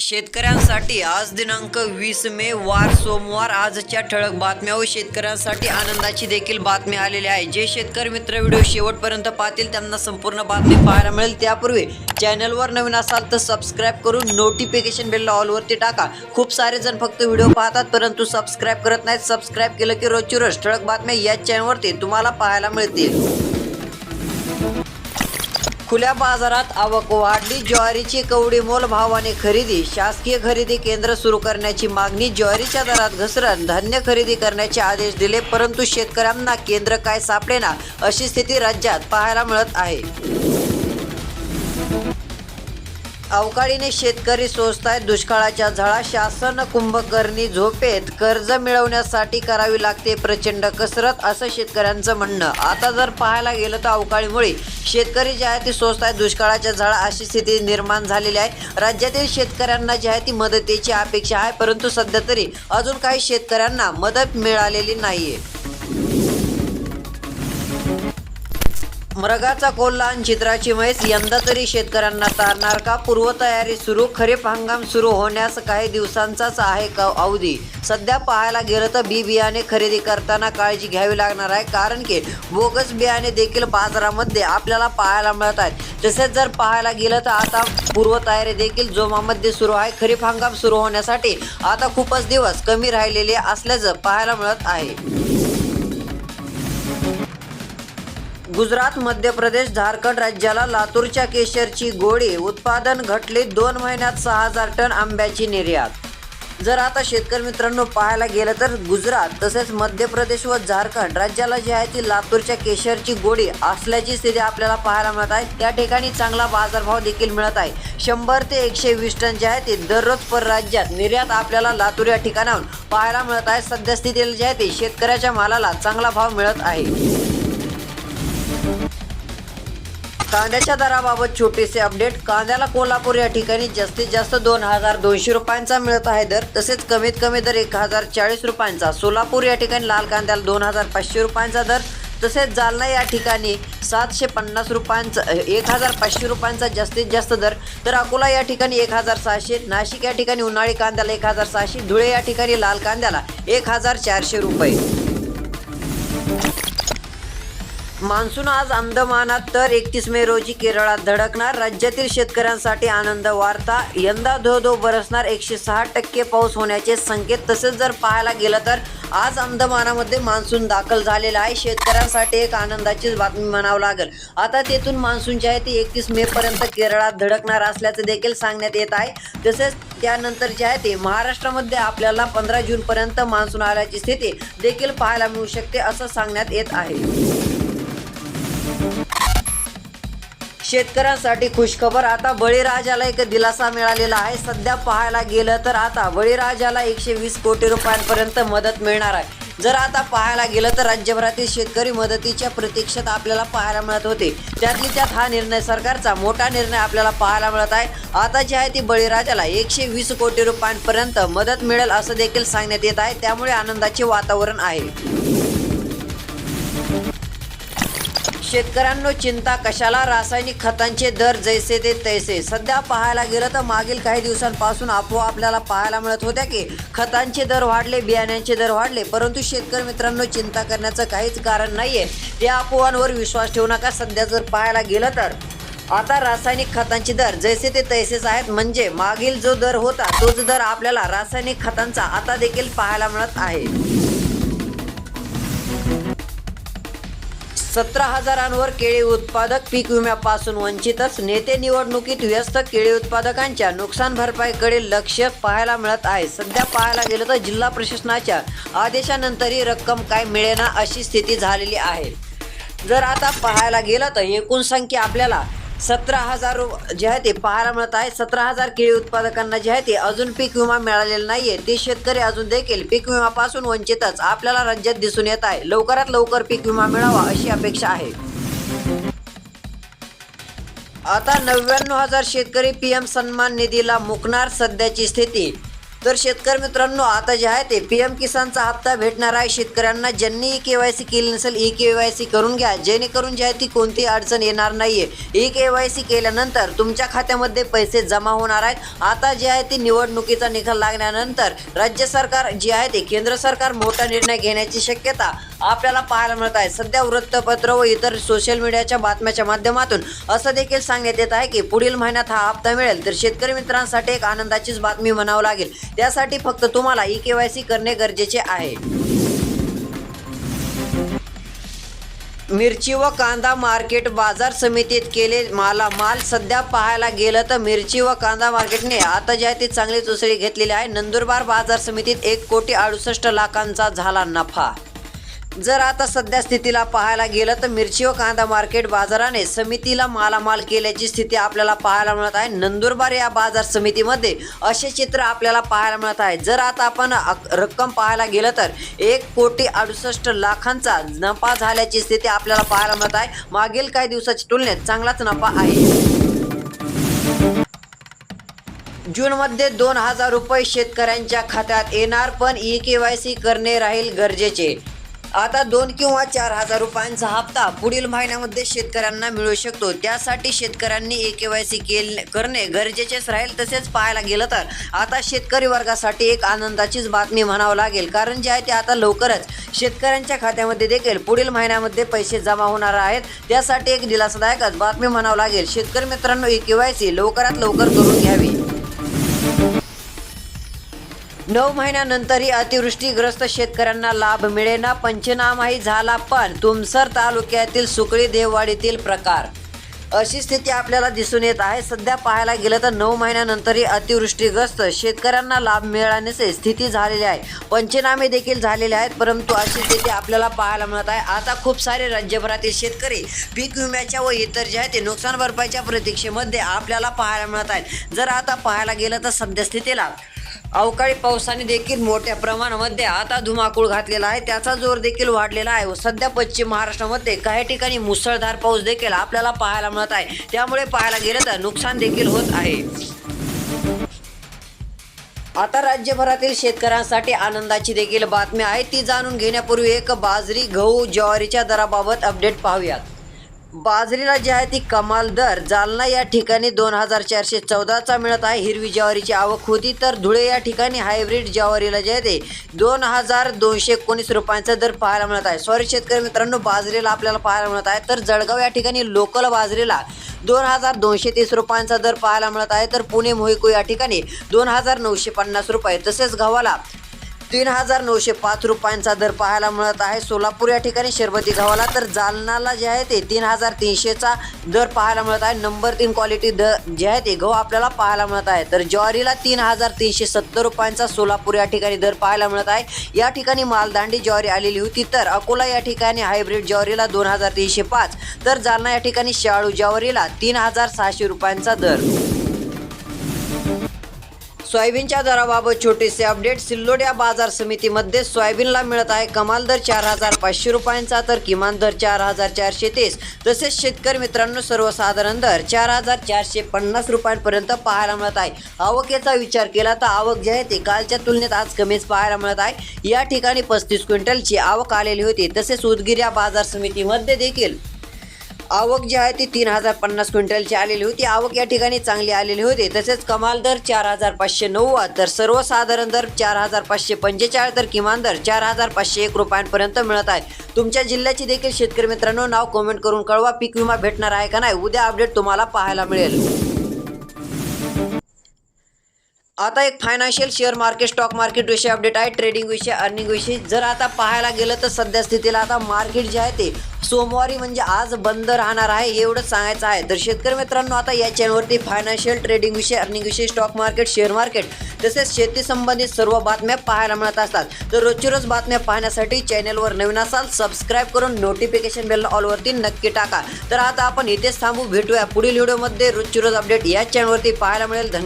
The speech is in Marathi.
शेतकऱ्यांसाठी आज दिनांक वीस मे वार सोमवार. आजच्या ठळक बातम्या व शेतकऱ्यांसाठी आनंदाची देखील बातमी आलेली आहे. जे शेतकरी मित्र व्हिडिओ शेवटपर्यंत पाहतील त्यांना संपूर्ण बातमी पाहायला मिळेल. त्यापूर्वी चॅनलवर नवीन असाल तर सबस्क्राईब करून नोटिफिकेशन बेलला ऑलवरती टाका. खूप सारे जण फक्त व्हिडिओ पाहतात परंतु सबस्क्राईब करत नाहीत. सबस्क्राईब केलं की रोजची रोज ठळक बातम्या याच चॅनलवरती तुम्हाला पाहायला मिळतील. खुल्या बाजारात आवक वाढली. ज्वारीची कवडी मोल भावाने खरेदी. शासकीय खरेदी केंद्र सुरू करण्याची मागणी ज्वारीच्या दरात घसरण. धान्य खरेदी करण्याचे आदेश दिले परंतु शेतकऱ्यांना केंद्र काय सापडेना अशी स्थिती राज्यात पाहायला मिळत आहे. अवकाळीने शेतकरी सोसतायत. दुष्काळाच्या झळा शासन कुंभकर्णी झोपेत कर्ज मिळवण्यासाठी करावी लागते प्रचंड कसरत असं शेतकऱ्यांचं म्हणणं. आता जर पाहायला गेलं तर अवकाळीमुळे शेतकरी जे आहे ते सोसतायत. दुष्काळाच्या झळा अशी स्थिती निर्माण झालेली आहे. राज्यातील शेतकऱ्यांना जी आहे ती मदतीची अपेक्षा आहे परंतु सध्या तरी अजून काही शेतकऱ्यांना मदत मिळालेली नाहीये. मृगाचा कोल्हा आणि चित्राची म्हैस यंदा तरी शेतकऱ्यांना तारणार का? पूर्वतयारी सुरू खरीप हंगाम सुरू होण्यास काही दिवसांचाच आहे का अवधी? सध्या पाहायला गेलं तर बी बियाणे खरेदी करताना काळजी घ्यावी लागणार आहे कारण की बोगस बियाणे देखील बाजारामध्ये आपल्याला पाहायला मिळत आहेत. तसेच जर पाहायला गेलं तर आता पूर्वतयारी देखील जोमामध्ये सुरू आहे. खरीप हंगाम सुरू होण्यासाठी आता खूपच दिवस कमी राहिलेले असल्याचं पाहायला मिळत आहे. गुजरात मध्य प्रदेश झारखंड राज्याला लातूरच्या केशरची गोळी. उत्पादन घटले दोन महिन्यात सहा हजार टन आंब्याची निर्यात. जर आता शेतकरी मित्रांनो पाहायला गेलं तर गुजरात तसेच मध्य प्रदेश व झारखंड राज्याला जी आहे ती लातूरच्या केशरची गोळी असल्याची स्थिती आपल्याला पाहायला मिळत आहे. त्या ठिकाणी चांगला बाजारभाव देखील मिळत आहे. शंभर ते एकशे वीस टन जे आहे ते दररोज पर राज्यात निर्यात आपल्याला लातूर या ठिकाणाहून पाहायला मिळत आहे. सध्या स्थितीला जे आहे ते शेतकऱ्याच्या मालाला चांगला भाव मिळत आहे. कांद्याच्या दराबाबत छोटेसे अपडेट. कांद्याला कोल्हापूर या ठिकाणी जास्तीत जास्त दोन हजार दोनशे रुपयांचा मिळत आहे दर. तसेच कमीत कमी दर एक हजार चाळीस रुपयांचा. सोलापूर या ठिकाणी लाल कांद्याला दोन हजार पाचशे रुपयांचा दर. तसेच जालना या ठिकाणी सातशे पन्नास रुपयांचा एक हजार पाचशे रुपयांचा जास्तीत जास्त दर. तर अकोला या ठिकाणी एक हजार सहाशे नाशिक या ठिकाणी उन्हाळी कांद्याला एक हजार सहाशे धुळे या ठिकाणी लाल कांद्याला एक हजार चारशे रुपये. मान्सून आज अंदमानात तर एकतीस मे रोजी केरळात धडकणार. राज्यातील शेतकऱ्यांसाठी आनंद वार्ता. यंदा धो धो बरसणार एकशे सहा टक्के पाऊस होण्याचे संकेत. तसेच जर पाहायला गेलं तर आज अंदमानामध्ये मान्सून दाखल झालेला आहे. शेतकऱ्यांसाठी एक आनंदाचीच बातमी म्हणावं लागेल. आता तेथून मान्सून जे आहे ते एकतीस मे पर्यंत केरळात धडकणार असल्याचं देखील सांगण्यात येत आहे. तसेच त्यानंतर जे आहे ते महाराष्ट्रामध्ये आपल्याला पंधरा जूनपर्यंत मान्सून आल्याची स्थिती देखील पाहायला मिळू शकते असं सांगण्यात येत आहे. शेतकऱ्यांसाठी खुशखबर. आता बळीराजाला एक दिलासा मिळालेला आहे. सध्या पाहायला गेलं तर आता बळीराजाला एकशे वीस कोटी रुपयांपर्यंत मदत मिळणार आहे. जर आता पाहायला गेलं तर राज्यभरातील शेतकरी मदतीच्या प्रतीक्षेत आपल्याला पाहायला मिळत होते. त्यातली त्यात हा निर्णय सरकारचा मोठा निर्णय आपल्याला पाहायला मिळत आहे. आता जी आहे ती बळीराजाला एकशे वीस कोटी रुपयांपर्यंत मदत मिळेल असं देखील सांगण्यात येत आहे. त्यामुळे आनंदाचे वातावरण आहे. शेतकऱ्यांनो चिंता कशाला? रासायनिक खतांचे दर जैसे ते तैसे. सध्या पाहायला गेलं तर मागील काही दिवसांपासून आपोआप आपल्याला पाहायला मिळत होत्या की खतांचे दर वाढले बियाण्यांचे दर वाढले. परंतु शेतकरी मित्रांनो चिंता करण्याचं काहीच कारण नाहीये. त्या अफवांवर विश्वास ठेवू नका. सध्या जर पाहायला गेलं तर. आता रासायनिक खतांचे दर जैसे ते तैसेच आहेत. म्हणजे मागील जो दर होता तोच दर आपल्याला रासायनिक खतांचा आता देखील पाहायला मिळत आहे. सतरा हजारांवर केळी उत्पादक पीक विम्यापासून वंचितच. नेते निवडणुकीत व्यस्त केळी उत्पादकांच्या नुकसान भरपाईकडे लक्ष पाहायला मिळत आहे. सध्या पाहायला गेलं तर जिल्हा प्रशासनाच्या आदेशानंतरही रक्कम काय मिळेना अशी स्थिती झालेली आहे. जर आता पाहायला गेलं तर एकूण संख्या आपल्याला सतरा हजार जे आहे ते पाहायला मिळत आहे. सतरा हजार केळी उत्पादकांना जे आहे ते अजून पीक विमा मिळालेला नाहीये. ते शेतकरी अजून देखील पीक विमापासून वंचितच. आपल्याला राज्यात दिसून येत आहे. लवकरात लवकर पीक विमा मिळावा अशी अपेक्षा आहे. आता नव्याण्णव हजार शेतकरी पी एम सन्मान निधीला मुकणार सध्याची स्थिती. तर शेतकरी मित्रांनो आता जे आहे ते पी एम किसानचा हप्ता भेटणार आहे. शेतकऱ्यांना ज्यांनी ई के वाय सी केली नसेल ई के वाय सी करून घ्या. जेणेकरून जे आहे ती कोणतीही अडचण येणार नाहीये. ई के वाय सी केल्यानंतर तुमच्या खात्यामध्ये पैसे जमा होणार आहेत. आता जे आहे ते निवडणुकीचा निकाल लागल्यानंतर राज्य सरकार जे आहे ते केंद्र सरकार मोठा निर्णय घेण्याची शक्यता आपल्याला पाहायला मिळत आहे. सध्या वृत्तपत्र व इतर सोशल मीडियाच्या बातम्याच्या माध्यमातून असं देखील सांगण्यात येत आहे की पुढील महिन्यात हा हप्ता मिळेल. तर शेतकरी मित्रांसाठी एक आनंदाचीच बातमी म्हणावं लागेल. त्यासाठी फक्त तुम्हाला ई के वाय सी करणे गरजेचे आहे. मिरची व कांदा मार्केट बाजार समितीत केले माला माल सध्या पाहायला गेलं तर मिरची व कांदा मार्केटने आता जे आहे ती चांगलीच उसळी घेतलेली आहे. नंदुरबार बाजार समितीत एक कोटी अडुसष्ट लाखांचा झाला नफा. जर आता सध्या स्थितीला पाहायला गेलं तर मिरची व कांदा मार्केट बाजाराने समितीला मालामाल केल्याची स्थिती आपल्याला पाहायला मिळत आहे. नंदुरबार या बाजार समितीमध्ये असे चित्र आपल्याला पाहायला मिळत आहे. जर आता आपण रक्कम पाहायला गेलं तर एक कोटी अडुसष्ट लाखांचा नफा झाल्याची स्थिती आपल्याला पाहायला मिळत आहे. मागील काही दिवसाच्या तुलनेत चांगलाच नफा आहे. जूनमध्ये दोन हजार रुपये शेतकऱ्यांच्या खात्यात येणार पण ई के वाय सी करणे राहील गरजेचे. आता दोन किंवा चार हजार रुपयांचा हप्ता पुढील महिन्यामध्ये शेतकऱ्यांना मिळू शकतो. त्यासाठी शेतकऱ्यांनी ए के वाय सी केल करणे गरजेचेच राहील तसेच पाहायला गेलं तर. आता शेतकरी वर्गासाठी एक आनंदाचीच बातमी म्हणावं लागेल. कारण जे आहे ते आता लवकरच शेतकऱ्यांच्या खात्यामध्ये देखील पुढील महिन्यामध्ये पैसे जमा होणार आहेत. त्यासाठी एक दिलासादायकच बातमी म्हणावं लागेल. शेतकरी मित्रांनो ए के वाय सी लवकरात लवकर करून घ्यावी. नऊ महिन्यानंतरही अतिवृष्टीग्रस्त शेतकऱ्यांना लाभ मिळेना पंचनामाही झाला पण तुमसर तालुक्यातील सुकळी देववाडीतील प्रकार. अशी स्थिती आपल्याला दिसून येत आहे. सध्या पाहायला गेलं तर नऊ महिन्यानंतरही अतिवृष्टीग्रस्त शेतकऱ्यांना लाभ मिळाल्याने स्थिती झालेली आहे. पंचनामे देखील झालेले आहेत परंतु अशी स्थिती आपल्याला पाहायला मिळत आहे. आता खूप सारे राज्यभरातील शेतकरी पीक विम्याच्या व इतर जे आहे ते नुकसान भरपाईच्या प्रतीक्षेमध्ये आपल्याला पाहायला मिळत आहेत. जर आता पाहायला गेलं तर सध्या स्थितीला अवकाळी पावसाने देखील मोठ्या प्रमाणामध्ये आता धुमाकूळ घातलेला आहे. त्याचा जोर देखील वाढलेला आहे. सध्या पश्चिम महाराष्ट्रामध्ये काही ठिकाणी मुसळधार पाऊस देखील आपल्याला पाहायला मिळत आहे. त्यामुळे पाहायला गेलं तर नुकसान देखील होत आहे. आता राज्यभरातील शेतकऱ्यांसाठी आनंदाची देखील बातमी आहे. ती जाणून घेण्यापूर्वी एक बाजरी गहू ज्वारीच्या दराबाबत अपडेट पाहूयात. बाजरीला जी आहे ती कमाल दर. जालना या ठिकाणी दोन हजार चारशे चौदाचा मिळत आहे. हिरवी ज्वारीची आवक होती तर धुळे या ठिकाणी हायब्रिड ज्वारीला जे आहे ते दोन हजार दोनशे एकोणीस रुपयांचा दर पाहायला मिळत आहे. सॉरी शेतकरी मित्रांनो बाजरीला आपल्याला पाहायला मिळत आहे. तर जळगाव या ठिकाणी लोकल बाजरीला दोन हजार दोनशे तीस रुपयांचा दर पाहायला मिळत आहे. तर पुणे मोहिको या ठिकाणी दोन हजार नऊशे पन्नास रुपये. तसेच गव्हाला तीन हजार नऊशे पाच रुपयांचा दर पाहायला मिळत आहे. सोलापूर या ठिकाणी शरबती गव्हाला तर जालनाला जे आहे ते तीन हजार तीनशेचा दर पाहायला मिळत आहे. नंबर तीन क्वालिटी दर जे आहे ते गहू आपल्याला पाहायला मिळत आहे. तर ज्वारीला तीन हजार तीनशे सत्तर रुपयांचा सोलापूर या ठिकाणी दर पाहायला मिळत आहे. या ठिकाणी मालदांडी ज्वारी आलेली होती तर अकोला या ठिकाणी हायब्रिड ज्वारीला दोन हजार तीनशे पाच तर जालना या ठिकाणी शाळू ज्वारीला तीन हजार सहाशे रुपयांचा दर. सोयाबीनच्या दराबाबत छोटेसे अपडेट सिल्लोड्या बाजार समितीमध्ये सोयाबीनला मिळत आहे कमाल दर चार हजार पाचशे रुपयांचा तर किमान दर चार हजार चारशे तीस. तसेच शेतकरी मित्रांनो सर्वसाधारण दर चार हजार चारशे पन्नास रुपयांपर्यंत पाहायला मिळत आहे. आवकेचा विचार केला तर आवक जी आहे ती कालच्या तुलनेत आज कमीच पाहायला मिळत आहे. या ठिकाणी पस्तीस क्विंटलची आवक आलेली होती. तसेच उदगिर्या या बाजार समितीमध्ये देखील आवक जी आहे ती तीन हजार पन्नास क्विंटलची आलेली होती. आवक या ठिकाणी चांगली आलेली होती. तसेच कमाल दर चार हजार पाचशे नव्वद तर सर्वसाधारण दर चार हजार पाचशे पंचेचाळीस तर किमान दर चार हजार पाचशे एक रुपयांपर्यंत मिळत आहे. तुमच्या जिल्ह्याची देखील शेतकरी मित्रांनो नाव कमेंट करून कळवा. पीक विमा भेटणार आहे का नाही? उद्या अपडेट तुम्हाला पाहायला मिळेल. आता एक financial share market stock market विषय अपडेट आहे ट्रेडिंग विषय अर्निंग विषयी. जर आता पाहायला गेलं तर सध्या स्थितीला आता मार्केट जे आहे ते सोमवारी म्हणजे आज बंद राहणार आहे एवढंच सांगायचं आहे. तर शेतकरी मित्रांनो आता या चॅनलवरती फायनान्शियल ट्रेडिंग विषय अर्निंग विषय स्टॉक मार्केट शेअर मार्केट तसेच शेती संबंधित सर्व बातम्या पाहायला मिळत असतात. तर रोजची रोज बातम्या पाहण्यासाठी चॅनलवर नवीन असाल सबस्क्राईब करून नोटिफिकेशन बेल ऑलवरती नक्की टाका. तर आता आपण इथेच थांबू भेटूया पुढील व्हिडिओमध्ये रोजची रोज अपडेट या चॅनलवरती पाहायला मिळेल. धन्यवाद.